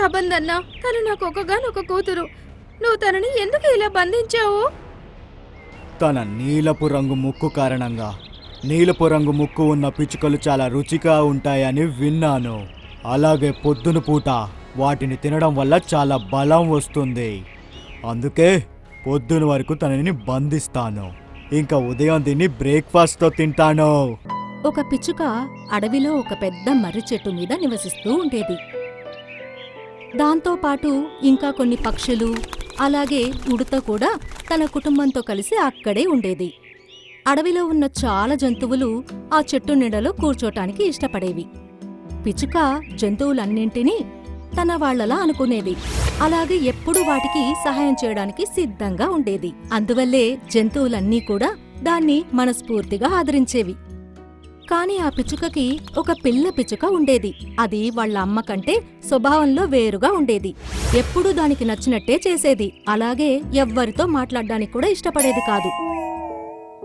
రాబందన్నా తను నాకు ఒకగానొక కూతురు. నువ్వు తనని ఎందుకు ఇలా బంధించావు? తన నీలపు రంగు ముక్కు కారణంగా నీలపు రంగు ముక్కు ఉన్న పిచ్చుకలు చాలా రుచిగా ఉంటాయని విన్నాను. అలాగే పొద్దున పూట వాటిని తినడం వల్ల చాలా బలం వస్తుంది. అందుకే పొద్దున వరకు తనని బంధిస్తాను. ఇంకా ఉదయం దీన్ని బ్రేక్ఫాస్ట్తో తింటాను. ఒక పిచ్చుక అడవిలో ఒక పెద్ద మర్రి చెట్టు మీద నివసిస్తూ ఉండేది. దాంతోపాటు ఇంకా కొన్ని పక్షులు అలాగే ఉడత కూడా తన కుటుంబంతో కలిసి అక్కడే ఉండేది. అడవిలో ఉన్న చాలా జంతువులు ఆ చెట్టు నీడలో కూర్చోటానికి ఇష్టపడేవి. పిచ్చుక జంతువులన్నింటినీ తన వాళ్ళలా అనుకునేది అలాగే ఎప్పుడూ వాటికి సహాయం చేయడానికి సిద్ధంగా ఉండేది. అందువల్లే జంతువులన్నీ కూడా దాన్ని మనస్ఫూర్తిగా ఆదరించేవి. కాని ఆ పిచ్చుకకి ఒక పిల్ల పిచ్చుక ఉండేది. అది వాళ్ళ అమ్మ కంటే స్వభావంలో వేరుగా ఉండేది. ఎప్పుడూ దానికి నచ్చినట్టే చేసేది. అలాగే ఎవ్వరితో మాట్లాడడానికి కూడా ఇష్టపడేది కాదు.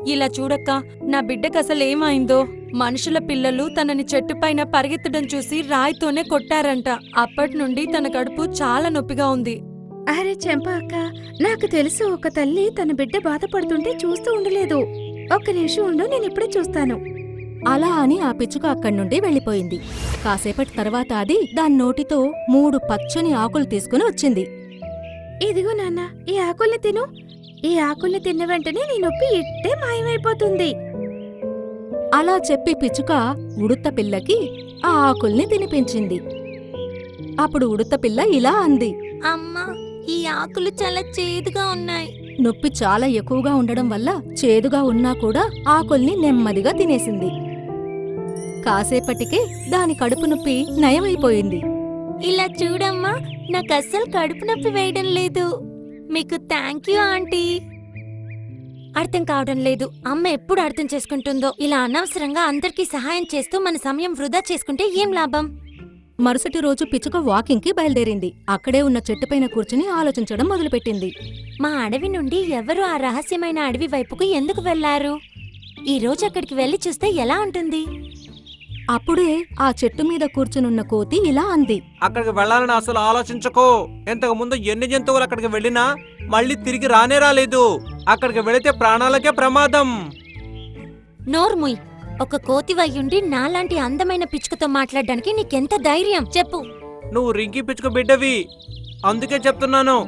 ఇలా చూడక్క నా బిడ్డకు అసలు ఏమైందో? మనుషుల పిల్లలు తనని చెట్టుపైన పరిగెత్తడం చూసి రాయితోనే కొట్టారంట. అప్పటి నుండి తన కడుపు చాలా నొప్పిగా ఉంది. అరే చెంప అక్క నాకు తెలుసు ఒక తల్లి తన బిడ్డ బాధపడుతుంటే చూస్తూ ఉండలేదు. ఒక్క నిమిషం ఉండు నేను ఇప్పుడే చూస్తాను. అలా అని ఆ పిచ్చుక అక్కడి నుండి వెళ్ళిపోయింది. కాసేపటి తర్వాత అది దాని నోటితో మూడు పచ్చని ఆకులు తీసుకుని వచ్చింది. ఇదిగో నాన్న ఈ ఆకుల్ని తిను. ఈ ఆకుల్ని తిన్న వెంటనే నీ నొప్పి ఇట్టే మాయమైపోతుంది. అలా చెప్పి పిచ్చుక ఉడుత పిల్లకి ఆ ఆకుల్ని తినిపించింది. అప్పుడు ఉడుత పిల్ల ఇలా అంది. అమ్మా ఈ ఆకులు చాలా చేదుగా ఉన్నాయి. నొప్పి చాలా ఎక్కువగా ఉండడం వల్ల చేదుగా ఉన్నా కూడా ఆకుల్ని నెమ్మదిగా తినేసింది. కాసేపటికే దాని కడుపు నొప్పి నయమైపోయింది. ఇలా చూడమ్మా నాకు అస్సలు కడుపు నొప్పి వేయడం లేదు. మీకు థ్యాంక్ యూ ఆంటీ. అర్థం కావడం లేదు. అమ్మ ఎప్పుడు అర్థం చేసుకుంటుందో ఇలా అనవసరంగా అందరికీ సహాయం చేస్తూ మన సమయం వృధా చేసుకుంటే ఏం లాభం? మరుసటి రోజు పిచ్చుక వాకింగ్కి బయలుదేరింది. అక్కడే ఉన్న చెట్టుపైన కూర్చుని ఆలోచించడం మొదలుపెట్టింది. మా అడవి నుండి ఎవరు ఆ రహస్యమైన అడవి వైపుకు ఎందుకు వెళ్ళారు? ఈ రోజు అక్కడికి వెళ్ళి చూస్తే ఎలా ఉంటుంది? అప్పుడే ఆ చెట్టు మీద కూర్చునున్న కోతి ఇలా అంది. అక్కడికి వెళ్ళాలని అసలు ఆలోచించకో. ఇంతకు ముందు ఎన్ని జంతువులు అక్కడికి వెళ్ళినా మళ్ళీ తిరిగి రానే రాలేదు. అక్కడికి వెళితే ప్రాణాలకే ప్రమాదం. నోర్ముయ్ ఒక కోతి వయ్యుండి నాలాంటి అందమైన పిచ్చుకతో మాట్లాడడానికి నీకెంత ధైర్యం? చెప్పు. నువ్వు రింకి పిచ్చుకు బిడ్డవి. అందుకే చెప్తున్నాను.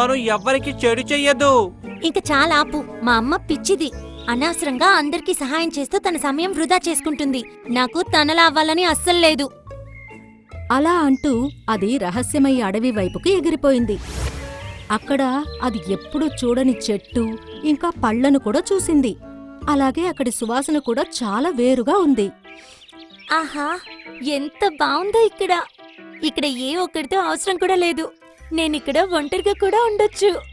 తను ఎవ్వరికి చెడు చెయ్యదు. ఇంక చాలా ఆపు మా అమ్మ పిచ్చిది. అనవసరంగా అందరికీ సహాయం చేస్తూ తన సమయం వృధా చేసుకుంటుంది. నాకు తనలా అవ్వాలని అస్సలు లేదు. అలా అంటూ అది రహస్యమయ్య అడవి వైపుకి ఎగిరిపోయింది. అక్కడ అది ఎప్పుడూ చూడని చెట్టు ఇంకా పళ్ళను కూడా చూసింది. అలాగే అక్కడి సువాసన కూడా చాలా వేరుగా ఉంది. ఆహా ఎంత బాగుందో ఇక్కడ. ఇక్కడ ఏ ఒక్కడితో అవసరం కూడా లేదు. నేనిక్కడ ఒంటరిగా కూడా ఉండొచ్చు.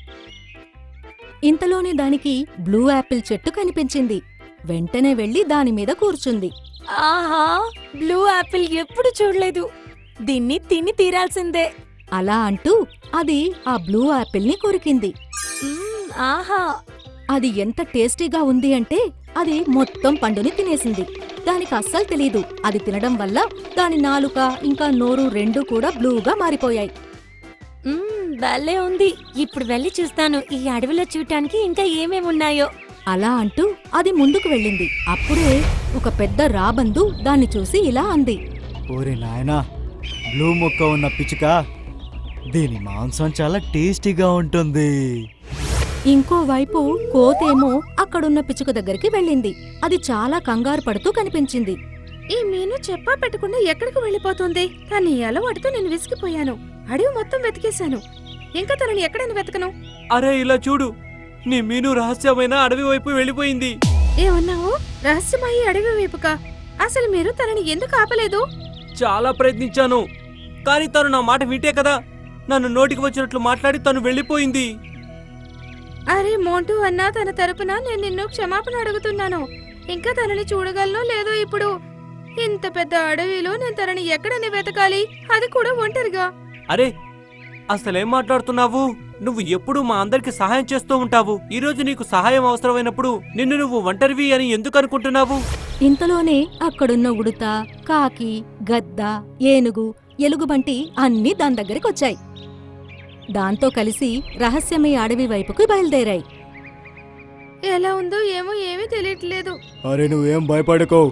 ఇంతలోనే దానికి బ్లూ యాపిల్ చెట్టు కనిపించింది. వెంటనే వెళ్ళి దాని మీద కూర్చుంది. ఆహా! బ్లూ యాపిల్ ఎప్పుడు చూడలేదు. దీన్ని తిని తీరాల్సిందే. అలా అంటూ అది ఆ బ్లూ యాపిల్ని కొరికింది. ఆహా! అది ఎంత టేస్టీగా ఉంది అంటే అది మొత్తం పండుని తినేసింది. దానికి అస్సలు తెలీదు. అది తినడం వల్ల దాని నాలుక ఇంకా నోరు రెండు కూడా బ్లూగా మారిపోయాయి. భలే ఉంది. ఇప్పుడు వెళ్ళి చూస్తాను. ఈ అడవిలో చూడటానికి ఇంకా ఏమేమి ఉన్నాయో. అలా అంటూ అది ముందుకు వెళ్ళింది. అప్పుడే ఒక పెద్ద రాబందు దాన్ని చూసి ఇలా అంది. ఓరి నాయనా బ్లూ ముక్క ఉన్న పిచ్చుక దీని మాంసం చాలా టేస్టీగా ఉంటుంది. ఇంకోవైపు కోతేమో అక్కడున్న పిచ్చుక దగ్గరికి వెళ్ళింది. అది చాలా కంగారు పడుతూ కనిపించింది. ఈ మీను చెప్పా పెట్టకుండా ఎక్కడికి వెళ్ళిపోతుంది? కానీ ఈ అలవాటుతో నేను విసిగిపోయాను. అడవి మొత్తం వెతికేశాను. ఇంకా తనని ఎక్కడైనా వెతకను? అరే ఇలా చూడు. నీ మీను రహస్యమైన అడవి వైపు వెళ్ళిపోయింది. ఏమన్నావు? రహస్యమయ్యి అడవి వైపుకా? అసలు మీరు తనని ఎందుకు ఆపలేదు? చాలా ప్రయత్నించాను. కానీ తను నా మాట వింటే కదా నన్ను నోటికి వచ్చినట్లు మాట్లాడి తను వెళ్ళిపోయింది. అరే మోంటూ అన్నా తన తరపున నేను నిన్ను క్షమాపణ అడుగుతున్నాను. ఇంకా తనని చూడగలను లేదో ఇప్పుడు? ఇంత పెద్ద అడవిలో నేను తనని ఎక్కడని వెతకాలి? అది కూడా ఒంటరిగా? అరే అసలేం మాట్లాడుతున్నావు? నువ్వు ఎప్పుడు మా అందరికి సహాయం చేస్తూ ఉంటావు. ఈ రోజు నీకు సహాయం అవసరమైనప్పుడు నిన్ను నువ్వు ఒంటరివి అని ఎందుకు అనుకుంటున్నావు? ఇంతలోనే అక్కడున్న ఉడుత కాకి గద్ద ఏనుగు ఎలుగుబంటి అన్నీ దాని దగ్గరికొచ్చాయి దాంతో కలిసి రహస్యమయ అడవి వైపుకు బయలుదేరాయి. ఎలా ఉందో ఏమో ఏమీ తెలియట్లేదు. అరే నువ్వేం భయపడకో.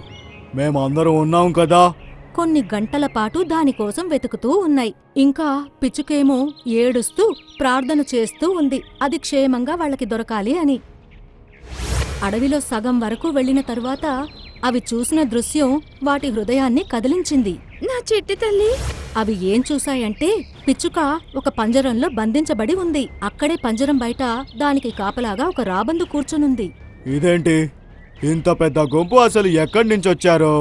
మేమందరం ఉన్నాం కదా. కొన్ని గంటల పాటు దానికోసం వెతుకుతూ ఉన్నాయి. ఇంకా పిచ్చుకేమో ఏడుస్తూ ప్రార్థన చేస్తూ ఉంది. అది క్షేమంగా వాళ్ళకి దొరకాలి అని. అడవిలో సగం వరకు వెళ్ళిన తరువాత అవి చూసిన దృశ్యం వాటి హృదయాన్ని కదిలించింది. నా చిట్టి తల్లి! అవి ఏం చూశాయంటే పిచ్చుక ఒక పంజరంలో బంధించబడి ఉంది. అక్కడే పంజరం బయట దానికి కాపలాగా ఒక రాబందు కూర్చునుంది. ఇదేంటి? ఇంత పెద్ద గుంపు అసలు ఎక్కడి నుంచి వచ్చారో?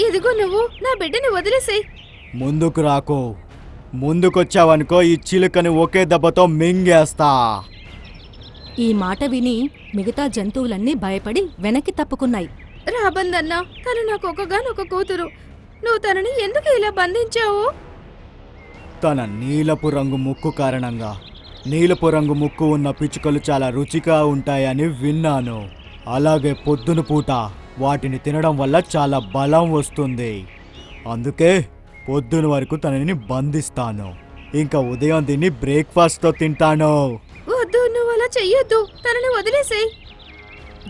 ఇదిగో నువ్వు నా బిడ్డని వదిలేసేయ్. ముందుకు రాకో. ముందుకొచ్చావనుకో ఈ చిలుకని ఒకే దెబ్బతో మింగేస్తా. ఈ మాట విని మిగతా జంతువులన్నీ భయపడి వెనక్కి తప్పుకున్నాయి. రాబందన్నా తను నాకు ఒకగానొక కూతురు. నువ్వు తనని ఎందుకు ఇలా బంధించావు? తన నీలపు రంగు ముక్కు కారణంగా నీలపు రంగు ముక్కు ఉన్న పిచ్చుకలు చాలా రుచిగా ఉంటాయని విన్నాను. అలాగే పొద్దున పూట వాటిని తినడం వల్ల చాలా బలం వస్తుంది. అందుకే పొద్దున వరకు తనని బంధిస్తాను. ఇంకా ఉదయం దీన్ని బ్రేక్ఫాస్ట్తో తింటాను. వద్దు నువ్వు అలా చెయ్యొద్దు. తనని వదిలేసేయ్.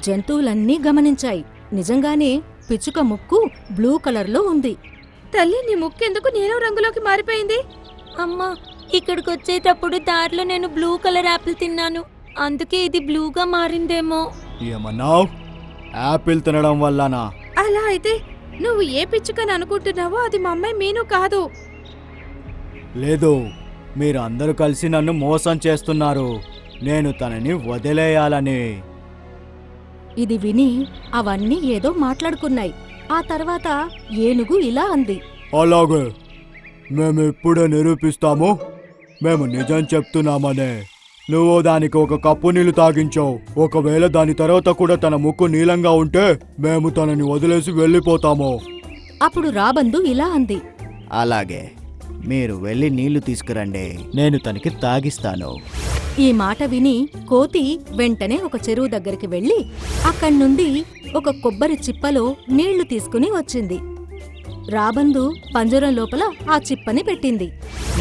జంతువులన్నీ గమనించాయి. నిజంగానే పిచ్చుక ముక్కు బ్లూ కలర్లో ఉంది. తల్లి నీ ముక్కెందుకు నీలం రంగులోకి మారిపోయింది? అమ్మా ఇక్కడికి వచ్చేటప్పుడు దారిలో నేను బ్లూ కలర్ యాపిల్ తిన్నాను. అందుకే ఇది బ్లూగా మారిందేమో. ఏమన్నావు? యాపిల్ తినడం వల్లనా? అలా అయితే నువ్వు ఏ పిచ్చుకని అనుకుంటున్నావో అది మా అమ్మాయి మీను కాదు. లేదు మీరు అందరూ కలిసి నన్ను మోసం చేస్తున్నారు. నేను తనని వదిలేయాలని. ఇది విని అవన్నీ ఏదో మాట్లాడుకున్నాయి. ఆ తర్వాత ఏనుగు ఇలా అంది. అలాగే మేము ఇప్పుడే నిరూపిస్తాము. మేము నిజం చెప్తున్నామనే. నువ్వు దానికి ఒక కప్పు నీళ్ళు తాగించావు. ఒకవేళ దాని తర్వాత కూడా తన ముక్కు నీలంగా ఉంటే మేము తనని వదిలేసి వెళ్ళిపోతాము. అప్పుడు రాబందు ఇలా అంది. అలాగే మీరు వెళ్ళి నీళ్ళు తీసుకురండి. నేను తనకి తాగిస్తాను. ఈ మాట విని కోతి వెంటనే ఒక చెరువు దగ్గరికి వెళ్ళి అక్కడి నుండి ఒక కొబ్బరి చిప్పలో నీళ్ళు తీసుకుని వచ్చింది. రాబందు పంజరం లోపల ఆ చిప్పని పెట్టింది.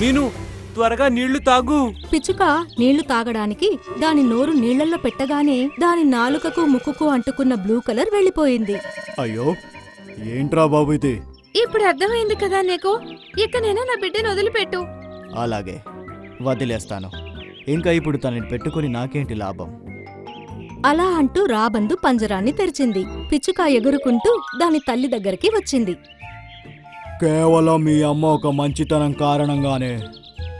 నేను త్వరగా నీళ్ళు తాగు. పిచ్చుక నీళ్ళు తాగడానికి దాని నోరు నీళ్ళలో పెట్టగానే దాని నాలుకకు ముక్కుకు అంటుకున్న బ్లూ కలర్ వెళ్ళిపోయింది. అయ్యో ఏంట్రా బాబు ఇది? ఇప్పుడు అర్థమైంది కదా నీకు? ఇకనైనా నా బిడ్డని వదిలిపెట్టు. అలాగే వదిలేస్తాను. ఇంకా ఇప్పుడు తనని పెట్టుకుని నాకేంటి లాభం? అలా అంటూ రాబందు పంజరాన్ని తెరిచింది. పిచ్చుక ఎగురుకుంటూ దాని తల్లి దగ్గరికి వచ్చింది. కేవలం మీ అమ్మ ఒక మంచితనం కారణంగానే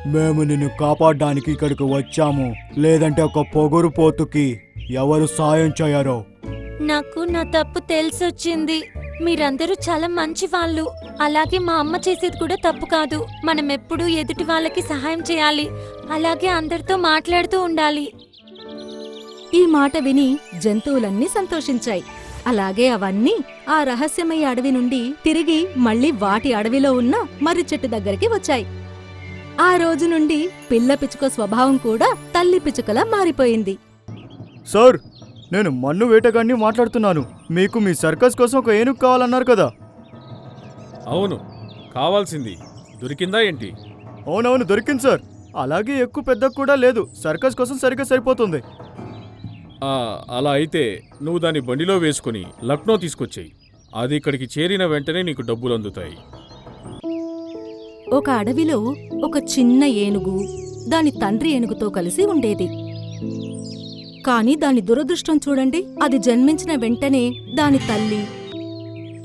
మేము నిన్ను కాపాడడానికి ఇక్కడికి వచ్చాము. లేదంటే ఒక పొగరు పోతుకి ఎవరు సాయం చేయరో. నాకు నా తప్పు తెలిసొచ్చింది. మీరందరూ చాలా మంచి వాళ్ళు అలాగే మా అమ్మ చేసేది కూడా తప్పు కాదు. మనం ఎప్పుడూ ఎదుటి వాళ్ళకి సహాయం చేయాలి. అలాగే అందరితో మాట్లాడుతూ ఉండాలి. ఈ మాట విని జంతువులన్నీ సంతోషించాయి. అలాగే అవన్నీ ఆ రహస్యమయ అడవి నుండి తిరిగి మళ్ళీ వాటి అడవిలో ఉన్న మర్రి చెట్టు దగ్గరికి వచ్చాయి. ఆ రోజు నుండి పిల్ల పిచ్చుక స్వభావం కూడా తల్లి పిచ్చుకలా మారిపోయింది. సార్ నేను మన్ను వేటగాన్ని మాట్లాడుతున్నాను. మీకు మీ సర్కస్ కోసం ఒక ఏనుగు కావాలన్నారు కదా? అవును కావాల్సింది. దొరికిందా ఏంటి? అవునవును దొరికింది సార్. అలాగే ఎక్కువ పెద్ద కూడా లేదు. సర్కస్ కోసం సరిగ్గా సరిపోతుంది. ఆ, అలా అయితే నువ్వు దాన్ని బండిలో వేసుకుని లక్నో తీసుకొచ్చేయి. అది ఇక్కడికి చేరిన వెంటనే నీకు డబ్బులు అందుతాయి. ఒక అడవిలో ఒక చిన్న ఏనుగు దాని తండ్రి ఏనుగుతో కలిసి ఉండేది. కాని దాని దురదృష్టం చూడండి అది జన్మించిన వెంటనే దాని తల్లి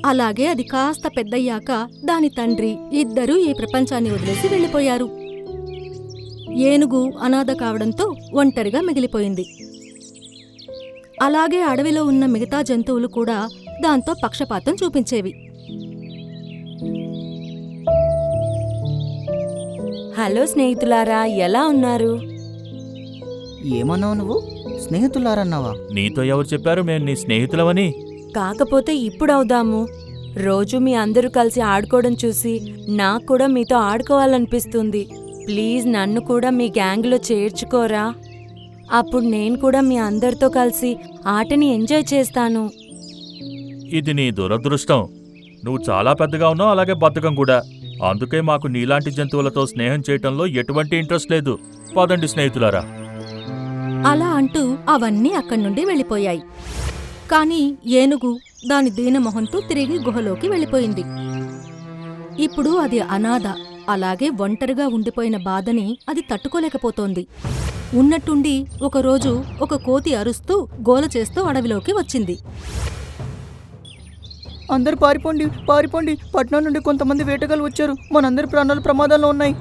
అలాగే అది కాస్త పెద్దయ్యాక దాని తండ్రి ఇద్దరూ ఈ ప్రపంచాన్ని వదిలేసి వెళ్ళిపోయారు. ఏనుగు అనాథ కావడంతో ఒంటరిగా మిగిలిపోయింది. అలాగే అడవిలో ఉన్న మిగతా జంతువులు కూడా దాంతో పక్షపాతం చూపించేవి. హలో స్నేహితులారా ఎలా ఉన్నారు? ఏమన్నావు నువ్వు? స్నేహితులారన్నావా? నీతో ఎవరు చెప్పారు మేము నీ స్నేహితులవని కాకపోతే ఇప్పుడు అవుదాము. రోజు మీ అందరూ కలిసి ఆడుకోవడం చూసి నాకు కూడా మీతో ఆడుకోవాలనిపిస్తుంది. ప్లీజ్ నన్ను కూడా మీ గ్యాంగ్లో చేర్చుకోరా. అప్పుడు నేను కూడా మీ అందరితో కలిసి ఆటని ఎంజాయ్ చేస్తాను. ఇది నీ దురదృష్టం. నువ్వు చాలా పెద్దగా ఉన్నావు అలాగే బద్ధకం కూడా. అందుకే మాకు నీలాంటి జంతువులతో స్నేహం చేయటంలో ఎటువంటి ఇంట్రెస్ట్ లేదు. పదండి స్నేహితులారా. అలా అంటూ అవన్నీ అక్కడి నుండి వెళ్ళిపోయాయి. కానీ ఏనుగు దాని దీనమొహంతో తిరిగి గుహలోకి వెళ్ళిపోయింది. ఇప్పుడు అది అనాథ అలాగే ఒంటరిగా ఉండిపోయిన బాధని అది తట్టుకోలేకపోతోంది. ఉన్నట్టుండి ఒకరోజు ఒక కోతి అరుస్తూ గోల చేస్తూ అడవిలోకి వచ్చింది. అందరు పారిపోండి పారిపోండి. పట్నం నుండి కొంతమంది వేటగాళ్ళు వచ్చారు. మనందరి ప్రాణాలు ప్రమాదంలో ఉన్నాయి.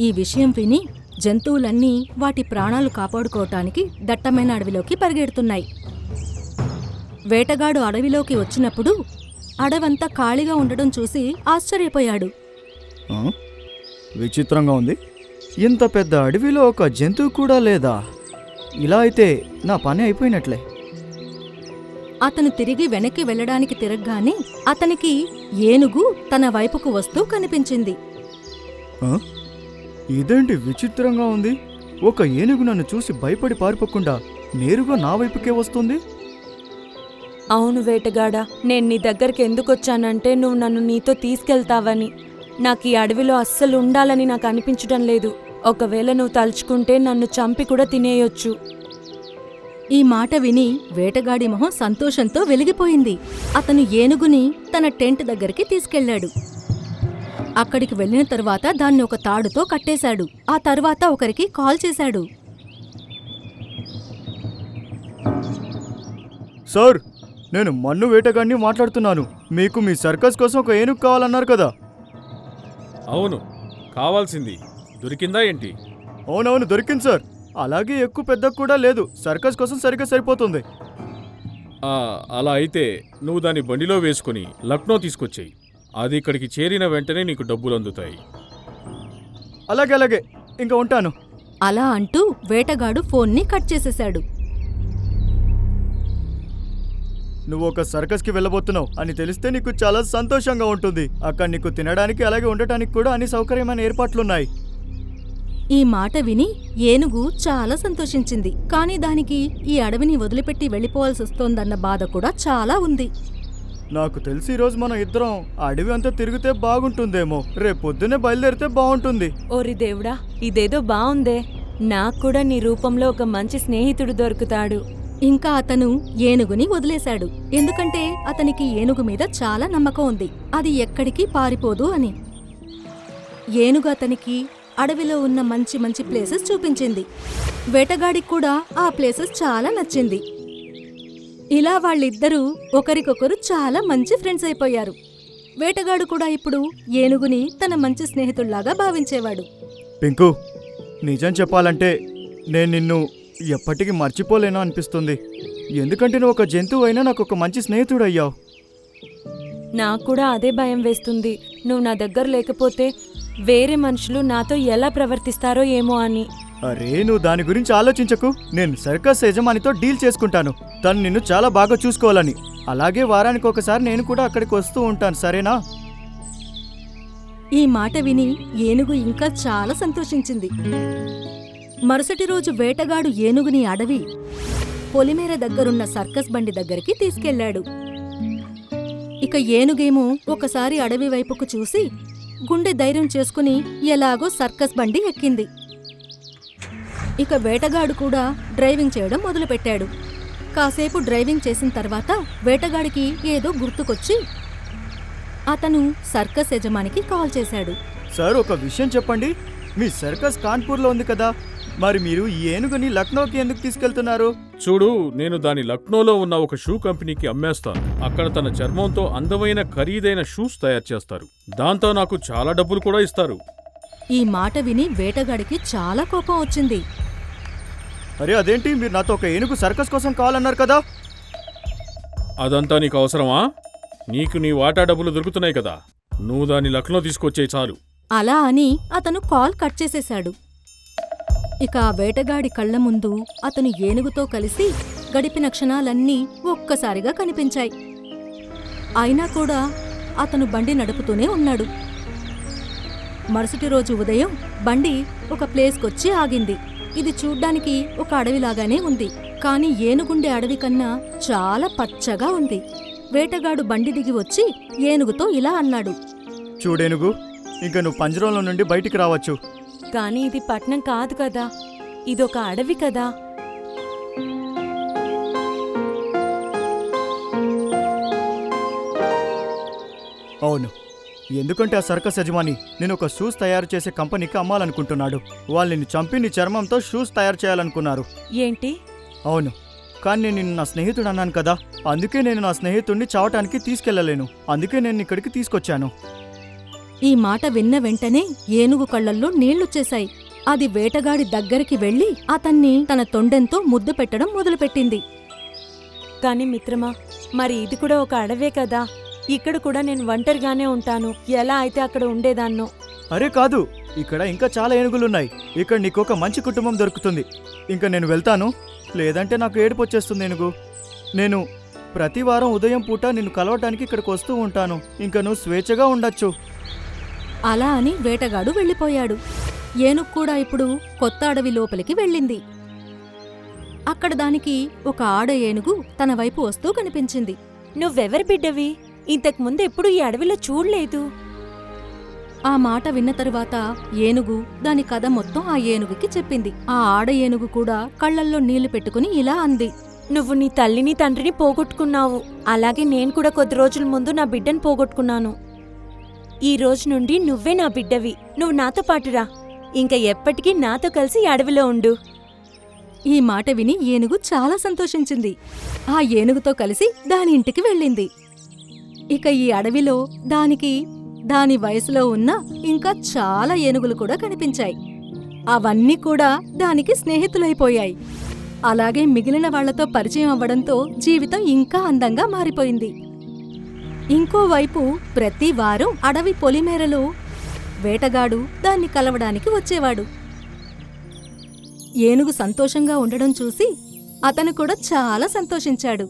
ఈ విషయం విని జంతువులన్నీ వాటి ప్రాణాలు కాపాడుకోవటానికి దట్టమైన అడవిలోకి పరిగెడుతున్నాయి. వేటగాడు అడవిలోకి వచ్చినప్పుడు అడవంతా ఖాళీగా ఉండడం చూసి ఆశ్చర్యపోయాడు? విచిత్రంగా ఉంది. ఇంత పెద్ద అడవిలో ఒక జంతువు కూడా లేదా? ఇలా అయితే నా పని అయిపోయినట్లే. అతను తిరిగి వెనక్కి వెళ్ళడానికి తిరగగానే అతనికి ఏనుగు తన వైపుకు వస్తూ కనిపించింది. ఆ? ఇదేంటి విచిత్రంగా ఉంది? ఒక ఏనుగు నన్ను చూసి భయపడి పారిపోకుండా నేరుగా నా వైపుకే వస్తుంది? అవును వేటగాడా నేను నీ దగ్గరికి ఎందుకొచ్చానంటే నువ్వు నన్ను నీతో తీసుకెళ్తావని. నాకు ఈ అడవిలో అస్సలు ఉండాలని నాకు అనిపించడం లేదు. ఒకవేళ నువ్వు తలుచుకుంటే నన్ను చంపి కూడా తినేయొచ్చు. ఈ మాట విని వేటగాడి మొహం సంతోషంతో వెలిగిపోయింది. అతను ఏనుగుని తన టెంట్ దగ్గరికి తీసుకెళ్ళాడు. అక్కడికి వెళ్ళిన తరువాత దాన్ని ఒక తాడుతో కట్టేశాడు. ఆ తర్వాత ఒకరికి కాల్ చేశాడు. సార్ నేను మన్ను వేటగాడిని మాట్లాడుతున్నాను. మీకు మీ సర్కస్ కోసం ఒక ఏనుగు కావాలన్నారు కదా? అవును కావాల్సింది. దొరికిందా ఏంటి? అవునవును దొరికింది సార్. అలాగే ఎక్కువ పెద్ద కూడా లేదు. సర్కస్ కోసం సరిగ్గా సరిపోతుంది. ఆ, అలా అయితే నువ్వు దాన్ని బండిలో వేసుకుని లక్నో తీసుకొచ్చేయి. అది ఇక్కడికి చేరిన వెంటనే నీకు డబ్బులు అందుతాయి. అలాగే అలాగే. ఇంకా ఉంటాను. అలా అంటూ వేటగాడు ఫోన్ని కట్ చేసేశాడు. నువ్వు ఒక సర్కస్కి వెళ్ళబోతున్నావు. అని తెలిస్తే నీకు చాలా సంతోషంగా ఉంటుంది. అక్కడ నీకు తినడానికి అలాగే ఉండటానికి కూడా అన్ని సౌకర్యమైన ఏర్పాట్లున్నాయి. ఈ మాట విని ఏనుగు చాలా సంతోషించింది. కాని దానికి ఈ అడవిని వదిలిపెట్టి వెళ్ళిపోవాల్సి వస్తోందన్న బాధ కూడా చాలా ఉంది. నాకు తెలిసి ఈరోజు మనం ఇద్దరం ఆ అడవి అంతా తిరిగితే బాగుంటుందేమో. రేపు పొద్దున్నే బయలుదేరితే బాగుంటుంది. ఓరి దేవుడా ఇదేదో బావుందే. నాకు కూడా నీ రూపంలో ఒక మంచి స్నేహితుడు దొరుకుతాడు. ఇంకా అతను ఏనుగుని వదిలేశాడు. ఎందుకంటే అతనికి ఏనుగు మీద చాలా నమ్మకం ఉంది. అది ఎక్కడికి పారిపోదు అని. ఏనుగు అతనికి అడవిలో ఉన్న మంచి మంచి ప్లేసెస్ చూపించింది. వేటగాడికి కూడా ఆ ప్లేసెస్ చాలా నచ్చింది. ఇలా వాళ్ళిద్దరూ ఒకరికొకరు చాలా మంచి ఫ్రెండ్స్ అయిపోయారు. వేటగాడు కూడా ఇప్పుడు ఏనుగుని తన మంచి స్నేహితుల్లాగా భావించేవాడు. పింకు నిజం చెప్పాలంటే నేను నిన్ను ఎప్పటికీ మర్చిపోలేను అనిపిస్తుంది. ఎందుకంటే నువ్వు ఒక జంతువు అయినా నాకు ఒక మంచి స్నేహితుడు అయ్యావు నాకు కూడా అదే భయం వేస్తుంది. నువ్వు నా దగ్గర లేకపోతే వేరే మనుషులు నాతో ఎలా ప్రవర్తిస్తారో ఏమో అని. అరే నువ్వు దాని గురించి ఆలోచించకు. నేను సర్కస్ యజమానితో డీల్ చేసుకుంటాను. తను నిన్ను చాలా బాగా చూసుకోవాలని. అలాగే వారానికి ఒకసారి నేను కూడా అక్కడికి వస్తూ ఉంటాను సరేనా? ఈ మాట విని ఏనుగు ఇంకా చాలా సంతోషించింది. మరుసటి రోజు వేటగాడు ఏనుగుని అడవి పొలిమేర దగ్గరున్న సర్కస్ బండి దగ్గరికి తీసుకెళ్ళాడు. ఇక ఏనుగేమో ఒకసారి అడవి వైపుకు చూసి గుండె ధైర్యం చేసుకుని ఎలాగో సర్కస్ బండి ఎక్కింది. ఇక వేటగాడు కూడా డ్రైవింగ్ చేయడం మొదలుపెట్టాడు. కాసేపు డ్రైవింగ్ చేసిన తర్వాత వేటగాడికి ఏదో గుర్తుకొచ్చి అతను సర్కస్ యజమానికి కాల్ చేశాడు. సార్ ఒక విషయం చెప్పండి. మీ సర్కస్ కాన్పూర్లో ఉంది కదా. మరి మీరు ఈ ఏనుగుని లక్నోకి ఎందుకు తీసుకెళ్తున్నారు? చూడు నేను దాని లక్నోలో ఉన్న ఒక షూ కంపెనీకి అమ్మేస్తాను. అక్కడ తన చర్మంతో అందమైన ఖరీదైన షూస్ తయారు చేస్తారు. దాంతో నాకు చాలా డబ్బులు కూడా ఇస్తారు. ఈ మాట విని వేటగాడికి చాలా కోపం వచ్చింది. అరే అదేంటి? మీరు నాతో ఒక ఏనుగు సర్కస్ కోసం కావాలన్నారు కదా? అదంతా నీకు అవసరమా? నీకు నీ వాటా డబ్బులు దొరుకుతున్నాయి కదా. నువ్వు దాన్ని లక్నో తీసుకొచ్చే చాలు. అలా అని అతను కాల్ కట్ చేసేశాడు. ఇక ఆ వేటగాడి కళ్ళ ముందు అతను ఏనుగుతో కలిసి గడిపిన క్షణాలన్నీ ఒక్కసారిగా కనిపించాయి. అయినా కూడా అతను బండి నడుపుతూనే ఉన్నాడు. మరుసటి రోజు ఉదయం బండి ఒక ప్లేస్కొచ్చి ఆగింది. ఇది చూడ్డానికి ఒక అడవిలాగానే ఉంది. కాని ఏనుగుండే అడవి కన్నా చాలా పచ్చగా ఉంది. వేటగాడు బండి దిగి వచ్చి ఏనుగుతో ఇలా అన్నాడు. చూడేనుగు ఇంకా నువ్వు పంజరంలో నుండి బయటికి రావచ్చు. కానీ ఇది పట్నం కాదు కదా. ఇదొక అడవి కదా. అవును. ఎందుకంటే ఆ సర్కస్ యజమాని నేను ఒక షూస్ తయారు చేసే కంపెనీకి అమ్మాలనుకుంటున్నాడు. వాళ్ళని చంపి నీ చర్మంతో షూస్ తయారు చేయాలనుకున్నారు. ఏంటి? అవును. కానీ నేను నిన్ను నా స్నేహితుడు అన్నాను కదా. అందుకే నేను నా స్నేహితుడిని చావటానికి తీసుకెళ్ళలేను అందుకే నేను ఇక్కడికి తీసుకొచ్చాను. ఈ మాట విన్న వెంటనే ఏనుగు కళ్ళల్లో నీళ్ళొచ్చేశాయి. అది వేటగాడి దగ్గరికి వెళ్ళి అతన్ని తన తొండెంతో ముద్దు పెట్టడం మొదలుపెట్టింది. కానీ మిత్రమా మరి ఇది కూడా ఒక అడవే కదా? ఇక్కడ కూడా నేను ఒంటరిగానే ఉంటాను. ఎలా అయితే అక్కడ ఉండేదాన్నో. అరే కాదు ఇక్కడ ఇంకా చాలా ఏనుగులున్నాయి. ఇక్కడ నీకు ఒక మంచి కుటుంబం దొరుకుతుంది. ఇంకా నేను వెళ్తాను. లేదంటే నాకు ఏడుపు వచ్చేస్తుంది ఏనుగు. నేను ప్రతి వారం ఉదయం పూట నిన్ను కలవటానికి ఇక్కడికి వస్తూ ఉంటాను. ఇంకా నువ్వు స్వేచ్ఛగా ఉండొచ్చు. అలా అని వేటగాడు వెళ్ళిపోయాడు. ఏనుగు కూడా ఇప్పుడు కొత్త అడవి లోపలికి వెళ్ళింది. అక్కడ దానికి ఒక ఆడ ఏనుగు తన వైపు వస్తూ కనిపించింది. నువ్వెవరి బిడ్డవి? ఇంతకు ముందు ఎప్పుడు ఈ అడవిలో చూడలేదు. ఆ మాట విన్న తరువాత ఏనుగు దాని కథ మొత్తం ఆ ఏనుగుకి చెప్పింది. ఆ ఆడ ఏనుగు కూడా కళ్ళల్లో నీళ్ళు పెట్టుకుని ఇలా అంది. నువ్వు నీ తల్లిని తండ్రిని పోగొట్టుకున్నావు. అలాగే నేను కూడా కొద్ది రోజుల ముందు నా బిడ్డను పోగొట్టుకున్నాను. ఈ రోజు నుండి నువ్వే నా బిడ్డవి. నువ్వు నాతో పాటురా ఇంకా ఎప్పటికీ నాతో కలిసి అడవిలో ఉండు. ఈ మాట విని ఏనుగు చాలా సంతోషించింది. ఆ ఏనుగుతో కలిసి దాని ఇంటికి వెళ్ళింది. ఇక ఈ అడవిలో దానికి దాని వయసులో ఉన్న ఇంకా చాలా ఏనుగులు కూడా కనిపించాయి. అవన్నీ కూడా దానికి స్నేహితులైపోయాయి. అలాగే మిగిలిన వాళ్ళతో పరిచయం అవ్వడంతో జీవితం ఇంకా అందంగా మారిపోయింది. ఇంకోవైపు ప్రతి వారం అడవి పొలిమేరలో వేటగాడు దాన్ని కలవడానికి వచ్చేవాడు. ఏనుగు సంతోషంగా ఉండడం చూసి అతను కూడా చాలా సంతోషించాడు.